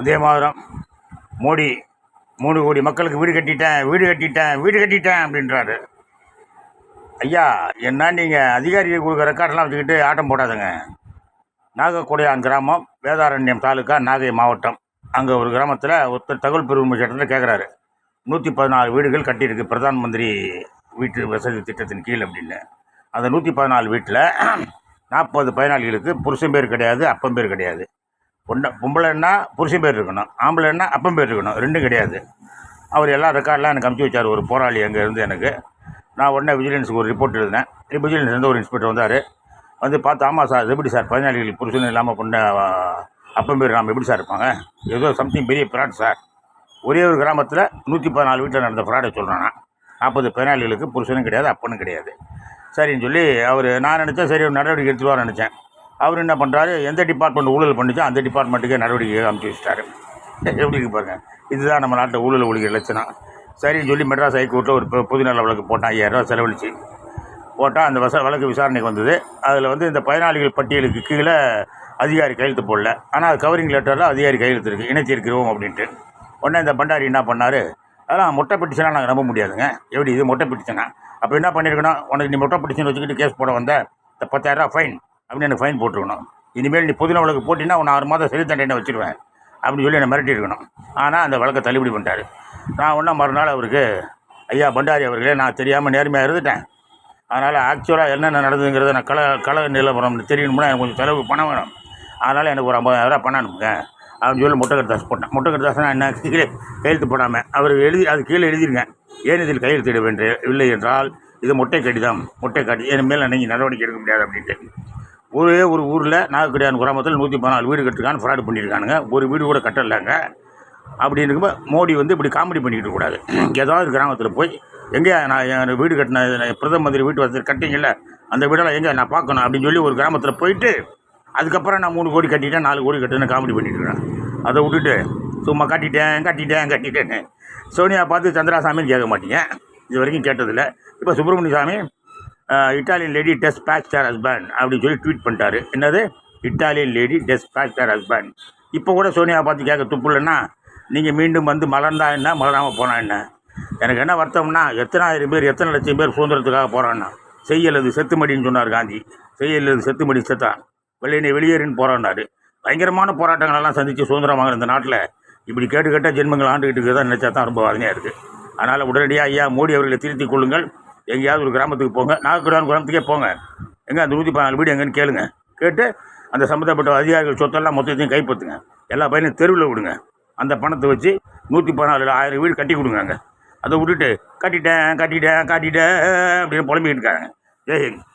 வந்தே மாதிரம். மோடி மூணு கோடி மக்களுக்கு வீடு கட்டிட்டேன் வீடு கட்டிட்டேன் வீடு கட்டிட்டேன் அப்படின்றாரு. ஐயா என்ன நீங்கள் அதிகாரிகள் கொடுக்குற ரெக்கார்டெல்லாம் வச்சுக்கிட்டு ஆட்டம் போடாதுங்க. நாகக்குடையான் கிராமம் வேதாரண்யம் தாலுக்கா நாகை மாவட்டம். அங்கே ஒரு கிராமத்தில் ஒருத்தர் தகவல் பெருமை சட்டத்தில் கேட்குறாரு நூற்றி பதினாலு வீடுகள் கட்டியிருக்கு பிரதான் மந்திரி வீட்டு வசதி திட்டத்தின் கீழ் அப்படின்னு. அந்த நூற்றி பதினாலு வீட்டில் நாற்பது பயனாளிகளுக்கு புருஷன் பேர் கிடையாது அப்பன் பேர் கிடையாது. பொண்ணை பொம்பளைன்னா புருஷன் பேர் இருக்கணும் ஆம்பளைன்னா அப்பன் பேர் இருக்கணும் ரெண்டும் கிடையாது. அவர் எல்லா ரெக்கார்டெலாம் எனக்கு அமுச்சு வச்சார் ஒரு போராளி அங்கே இருந்து எனக்கு. நான் உடனே விஜிலன்ஸுக்கு ஒரு ரிப்போர்ட் எழுதினேன். விஜிலன்ஸ் இருந்து ஒரு இன்ஸ்பெக்டர் வந்தார். வந்து பார்த்து ஆமாம் சார் அது எப்படி சார் பயனாளிகளுக்கு புருஷன் இல்லாமல் பொண்ணை அப்பன் பேர் நாம் எப்படி சார் இருப்பாங்க? ஏதோ சம்திங் பெரிய ஃப்ராட் சார். ஒரே ஒரு கிராமத்தில் நூற்றி பதினாலு வீட்டில் நடந்த ஃப்ராடை சொல்கிறேன் நான் நாற்பது பயனாளிகளுக்கு புருஷனும் கிடையாது அப்பனும் கிடையாது. சரின்னு சொல்லி அவர் நான் நினச்சேன் சரி ஒரு நடவடிக்கை எடுத்துருவார்னு நினச்சேன். அவர் என்ன பண்ணுறாரு எந்த டிபார்ட்மெண்ட் ஊழல் பண்ணிச்சோ அந்த டிபார்ட்மெண்ட்டுக்கே நடவடிக்கை அமைச்சு வச்சிட்டாரு. எப்படி இருக்கு பாருங்கள் இதுதான் நம்ம நாட்டில் ஊழல் ஒழிக்கிற லட்சணம். சரின்னு சொல்லி மெட்ராஸ் ஹைகோர்ட்டில் ஒரு பொ- பொதுநல வழக்கு போட்டான் ஐயாயிரரூவா செலவழிச்சு. போட்டால் அந்த வச வழக்கு விசாரணைக்கு வந்தது. அதில் வந்து இந்த பயனாளிகள் பட்டியலுக்கு கீழே அதிகாரி கையெழுத்து போடல. ஆனால் அது கவரிங் லெட்டரில் அதிகாரி கையெழுத்து இருக்குது இணைத்திருக்கிறோம் அப்படின்ட்டு. உடனே இந்த பண்டாரி என்ன பண்ணார்? அதெல்லாம் மொட்டை பிடிச்சனா நாங்கள் நம்ப முடியாதுங்க. எப்படி இது மொட்டை பிடிச்சனா? அப்போ என்ன பண்ணியிருக்கணும் உனக்கு நீ மொட்டை பிடிச்சுன்னு வச்சுக்கிட்டு கேஸ் போட வந்த இந்த பத்தாயிரரூவா ஃபைன் அப்படின்னு எனக்கு ஃபைன் போட்டுருக்கணும். இனிமேல் நீ பொதுநல வழக்கு போட்டின்னா உன்னை ஆறு மாதம் சிறை தண்டனை வச்சுருவேன். அப்படின்னு சொல்லி என்னை மிரட்டி இருக்கணும். ஆனால் அந்த வழக்கை தள்ளுபடி பண்ணிட்டாரு. நான் ஒன்றா மறுநாள் அவருக்கு ஐயா பண்டாரி அவர்களே நான் தெரியாமல் நேர்மையாக இருந்துட்டேன். அதனால் ஆக்சுவலாக என்னென்ன நடந்ததுங்கிறத நான் கல கள நிலவரம் தெரியணும்னா எனக்கு கொஞ்சம் செலவு பணம் வேணும். அதனால் எனக்கு ஒரு ஐம்பதாயிரம் பணம் அனுப்புங்க அப்படின்னு சொல்லி முட்டை போட்டேன். முட்டை நான் என்ன கீழே கையெழுத்து போடாமல் அவர் எழுதி அது கீழே எழுதிருங்க. ஏன் இதில் கையெழுத்திட வேண்டும் இல்லை என்றால் இது முட்டை கடிதம் முட்டை கடி என் மேலே நீங்கள் நடவடிக்கை எடுக்க முடியாது அப்படின்ட்டு. ஒரே ஒரு ஊரில் நாகக்கடியான் கிராமத்தில் நூற்றி பதினாலு வீடு கட்டிருக்கான்னு ஃப்ராடு பண்ணியிருக்கானுங்க ஒரு வீடு கூட கட்டலைங்க. அப்படின்னு இருக்கும்போது மோடி வந்து இப்படி காமெடி பண்ணிக்கிட்டு இருக்கக்கூடாது. ஏதாவது ஒரு கிராமத்தில் போய் எங்கே நான் என் வீடு கட்டின பிரதம மந்திரி வீட்டு வசதி கட்டிங்கல்ல அந்த வீடெல்லாம் எங்கே நான் பார்க்கணும் அப்படின்னு சொல்லி ஒரு கிராமத்தில் போயிட்டு அதுக்கப்புறம் நான் மூணு கோடி கட்டிட்டேன் நாலு கோடி கட்டுன்னு காமெடி பண்ணிட்டு இருக்கிறேன். அதை விட்டுட்டு சும்மா கட்டிட்டேன் கட்டிட்டேன் கட்டிட்டேன்னு. சோனியா பார்த்து சந்திராசாமின்னு கேட்க மாட்டீங்க. இது வரைக்கும் கேட்டதில்லை. இப்போ Subramania Swamy Italian lady does back their husband அப்படின்னு சொல்லி ட்வீட் பண்ணிட்டாரு. என்னது? Italian lady does back their husband இப்போ கூட சோனியா பார்த்து கேட்க துப்பு இல்லைன்னா நீங்கள் மீண்டும் வந்து மலர்ந்தா என்ன? மலராமல் போனா என்ன? எனக்கு என்ன வருத்தம்னா எத்தனாயிரம் பேர் எத்தனை லட்சம் பேர் சுதந்திரத்துக்காக போகிறான்னா செய்யலது செத்துமடின்னு சொன்னார் காந்தி. செய்யலது செத்துமடி செத்தான் வெள்ளையனை வெளியேறின்னு போராடினார் பயங்கரமான போராட்டங்களெல்லாம் சந்தித்து சுதந்திரம் வாங்குற இந்த நாட்டில் இப்படி கேட்டு கேட்டால் ஜென்மங்கள் ஆண்டுகிட்டு இருக்கிறதா நினச்சா தான் ரொம்ப வாதனையாக இருக்குது அதனால் உடனடியாக ஐயா மோடி அவர்களை திருத்திக் கொள்ளுங்கள். எங்கேயாவது ஒரு கிராமத்துக்கு போங்க. நாகக்குடான் கிராமத்துக்கே போங்க. எங்கே அந்த நூற்றி பதினாலு வீடு எங்கேன்னு கேளுங்க. கேட்டு அந்த சம்மந்தப்பட்ட அதிகாரிகள் சொத்தெல்லாம் மொத்தத்தையும் கைப்பற்றுங்க. எல்லா பையனையும் தெருவில் விடுங்க. அந்த பணத்தை வச்சு நூற்றி பதினாலு ஆயிரம் வீடு கட்டி கொடுங்க அங்கே. அதை விட்டுட்டு கட்டிட்டேன் கட்டிட்டேன் கட்டிட்டேன் அப்படின்னு புலம்பிக்கிட்டு இருக்காங்க. ஜெய்ஹிந்த்